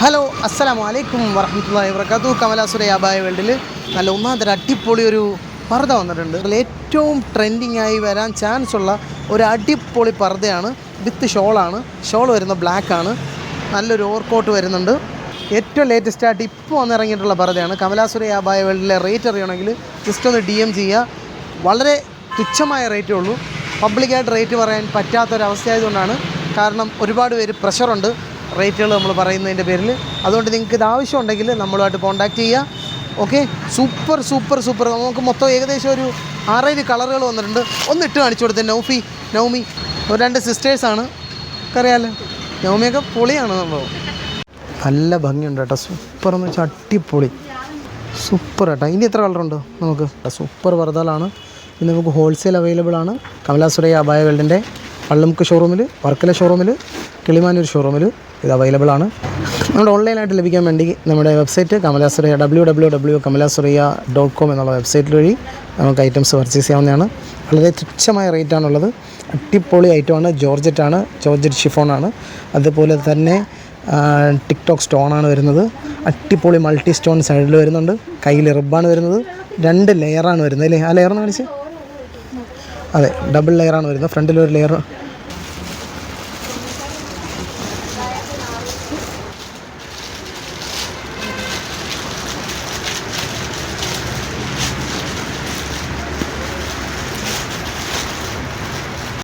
Hello അസ്സലാമു വലൈക്കും വറഹമത്തല്ലാഹി വർക്കാത്തു കമലാസുര യാബായ വേൾഡിൽ നല്ല ഒന്നാമതൊരു തരം അടിപൊളി ഒരു പർദ്ദ വന്നിട്ടുണ്ട്. അതിൽ ഏറ്റവും ട്രെൻഡിങ് ആയി വരാൻ ചാൻസ് ഉള്ള ഒരു അടിപൊളി പർദ്ദയാണ്. വിത്ത് ഷോളാണ്. ഷോൾ വരുന്ന ബ്ലാക്ക് ആണ്. നല്ലൊരു ഓവർകോട്ട് വരുന്നുണ്ട്. ഏറ്റവും ലേറ്റസ്റ്റ് ആയിട്ട് ഇപ്പോൾ വന്നിറങ്ങിയിട്ടുള്ള പർദ്ദയാണ്. കമലാസുര യാബായ വേൾഡിലെ റേറ്റ് അറിയണമെങ്കിൽ ജസ്റ്റ് ഒന്ന് ഡി എം ചെയ്യുക വളരെ തുച്ഛമായ റേറ്റേ ഉള്ളൂ. പബ്ലിക്കായിട്ട് റേറ്റ് പറയാൻ പറ്റാത്തൊരവസ്ഥയായതുകൊണ്ടാണ്. കാരണം ഒരുപാട് പേര് പ്രഷറുണ്ട് റേറ്റുകൾ നമ്മൾ പറയുന്നതിന്റെ പേരിൽ. അതുകൊണ്ട് നിങ്ങൾക്ക് ഇത് ആവശ്യമുണ്ടെങ്കിൽ നമ്മളുമായിട്ട് കോൺടാക്റ്റ് ചെയ്യുക ഓക്കെ സൂപ്പർ സൂപ്പർ സൂപ്പർ നമുക്ക് മൊത്തം ഏകദേശം ഒരു ആറേഴ് കളറുകൾ വന്നിട്ടുണ്ട്. ഒന്ന് ഇട്ട് കാണിച്ചു കൊടുത്തേ നൗഫി. നൗമി ഒരു രണ്ട് സിസ്റ്റേഴ്സാണ് അറിയാമല്ലോ നൗമിയൊക്കെ പൊളിയാണ് സംഭവം നല്ല ഭംഗിയുണ്ട് കേട്ടോ. സൂപ്പർ എന്ന് വെച്ചാൽ അടിപൊളി. സൂപ്പർ കേട്ടോ ഇനി എത്ര കളറുണ്ട് നമുക്ക്? സൂപ്പർ വറുതലാണ്. ഇത് നമുക്ക് ഹോൾസെയിൽ അവൈലബിൾ ആണ്. കമലാസുരയ്യ അബായ വേൾഡിന്റെ പള്ളമുക്ക് ഷോറൂമിൽ വർക്കല ഷോറൂമിൽ കിളിമാനൂർ ഷോറൂമിൽ ഇത് അവൈലബിൾ ആണ്. നമ്മുടെ ഓൺലൈനായിട്ട് ലഭിക്കാൻ വേണ്ടി നമ്മുടെ website Kamalasuriya W W W Kamalasuriya dot com എന്നുള്ള വെബ്സൈറ്റ് വഴി നമുക്ക് ഐറ്റംസ് പർച്ചേസ് ചെയ്യാവുന്നതാണ്. വളരെ തുച്ഛമായ റേറ്റാണുള്ളത് അടിപൊളി ഐറ്റമാണ് ആണ്. ജോർജറ്റ് ഷിഫോൺ ആണ്. അതുപോലെ തന്നെ ടിക്ടോക്ക് സ്റ്റോണാണ് വരുന്നത്. അടിപൊളി മൾട്ടി സ്റ്റോൺ സൈഡിൽ വരുന്നുണ്ട്. കയ്യിൽ റിബാണ് വരുന്നത്. രണ്ട് ലെയറാണ് വരുന്നത് അല്ലേ? ആ ലെയർ എന്ന് കാണിച്ച്. അതെ ഡബിൾ ലെയറാണ് വരുന്നത്. ഫ്രണ്ടിലൊരു ലെയർ